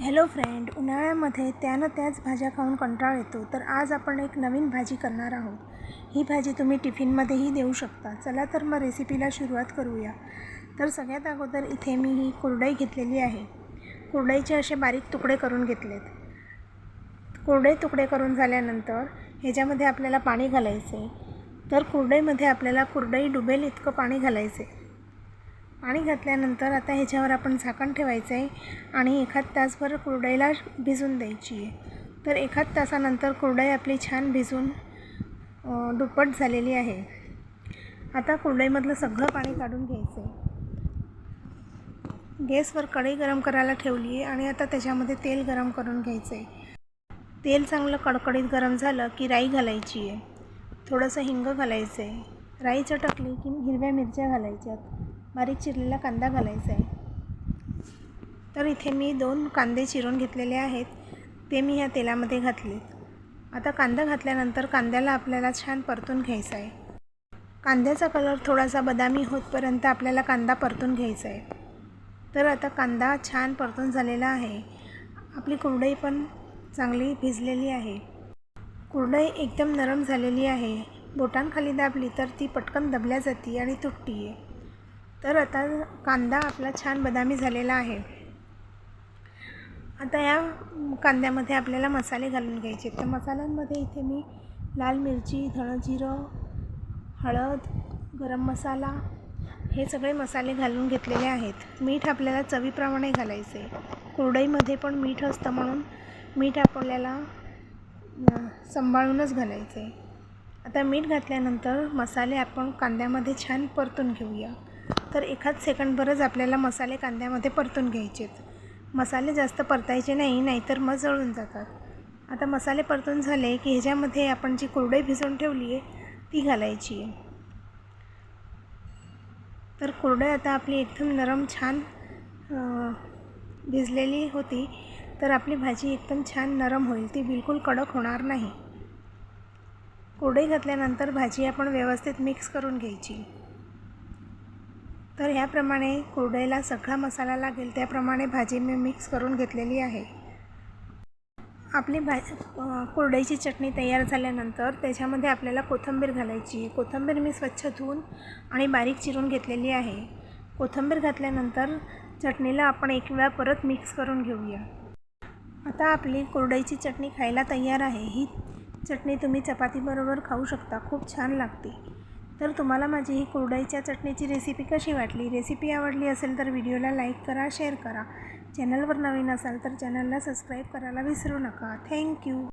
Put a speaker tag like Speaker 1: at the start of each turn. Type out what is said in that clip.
Speaker 1: Hello friend उन्हाळ्यामध्ये त्यानं त्याच भाज्या खाऊन कंटाळ येतो तर आज आपण एक नवीन भाजी करणार आहोत. ही भाजी तुम्ही टिफिनमध्येही देऊ शकता. चला तर मग रेसिपीला सुरुवात करूया. तर सगळ्यात अगोदर इथे मी ही कुरडई घेतलेली आहे. कुरडईचे असे बारीक तुकडे करून घेतलेत. कुरडई तुकडे करून झाल्यानंतर ह्याच्यामध्ये आपल्याला पाणी घालायचे तर कुरडईमध्ये आपल्याला कुरडई डुबेल इतकं पाणी घालायचे पाणी घातल्यानंतर आता ह्याच्यावर आपण झाकण ठेवायचं आहे आणि एखाद तासभर कुरडईला भिजून द्यायची आहे. तर एखाद तासानंतर कुरडई आपली छान भिजून दुप्पट झालेली आहे. आता कुरडईमधलं सगळं पाणी काढून घ्यायचं आहे. गॅसवर कढई गरम करायला ठेवली आहे आणि आता त्याच्यामध्ये तेल गरम करून घ्यायचं आहे. तेल चांगलं कडकडीत गरम झालं की राई घालायची आहे. थोडंसं हिंग घालायचं आहे. राई चटकली की हिरव्या मिरच्या घालायच्यात. बारीक चिरलेला कांदा घालायचा आहे. तर इथे मी दोन कांदे चिरून घेतलेले आहेत. ते मी ह्या तेलामध्ये घातले. आता कांदा घातल्यानंतर कांद्याला आपल्याला छान परतून घ्यायचा आहे. कांद्याचा कलर थोडासा बदामी होतपर्यंत आपल्याला कांदा परतून घ्यायचा आहे. तर आता कांदा छान परतून झालेला आहे. आपली कुरडई पण चांगली भिजलेली आहे. कुरडई एकदम नरम झालेली आहे. बोटांखाली दाबली तर ती पटकन दबल्या जाते आणि तुटती आहे तर आता कांदा आपला छान बदामी झालेला आहे. आता या कांद्यामध्ये आपल्याला मसाले घालून घ्यायचे. तर मसाल्यांमध्ये इथे मी लाल मिरची धणं जिरं हळद गरम मसाला हे सगळे मसाले घालून घेतलेले आहेत. मीठ आपल्याला चवीप्रमाणे घालायचे कुरडईमध्ये पण मीठ असतं म्हणून मीठ आपल्याला सांभाळूनच घालायचे आता मीठ घातल्यानंतर मसाले आपण कांद्यामध्ये छान परतून घेऊया. तर एखाद सेकंडभरच आपल्याला मसाले कांद्यामध्ये परतून घ्यायचेत. मसाले जास्त परतायचे नाही नाहीतर मग जळून जातात. आता मसाले परतून झाले की ह्याच्यामध्ये आपण जी कुरडई भिजवून ठेवली आहे ती घालायची आहे. तर कुरडई आता आपली एकदम नरम छान भिजलेली होती तर आपली भाजी एकदम छान नरम होईल ती बिलकुल कडक होणार नाही. कुरडई घातल्यानंतर भाजी आपण व्यवस्थित मिक्स करून घ्यायची. तर ह्याप्रमाणे कुरडईला सगळा मसाला लागेल त्याप्रमाणे भाजी मी मिक्स करून घेतलेली आहे. आपली भा कुरडईची चटणी तयार झाल्यानंतर त्याच्यामध्ये आपल्याला कोथिंबीर घालायची. कोथिंबीर मी स्वच्छ धुवून आणि बारीक चिरून घेतलेली आहे. कोथिंबीर घातल्यानंतर चटणीला आपण एक वेळा परत मिक्स करून घेऊया. आता आपली कुरडईची चटणी खायला तयार आहे. ही चटणी तुम्ही चपातीबरोबर खाऊ शकता. खूप छान लागते. तर तुम्हाला माझी ही कुरडईच्या चटणीची रेसिपी कशी वाटली? रेसिपी आवडली असेल तर व्हिडिओला लाईक करा शेअर करा. चॅनलवर नवीन असाल तर चॅनलला सबस्क्राईब करायला विसरू नका. थँक्यू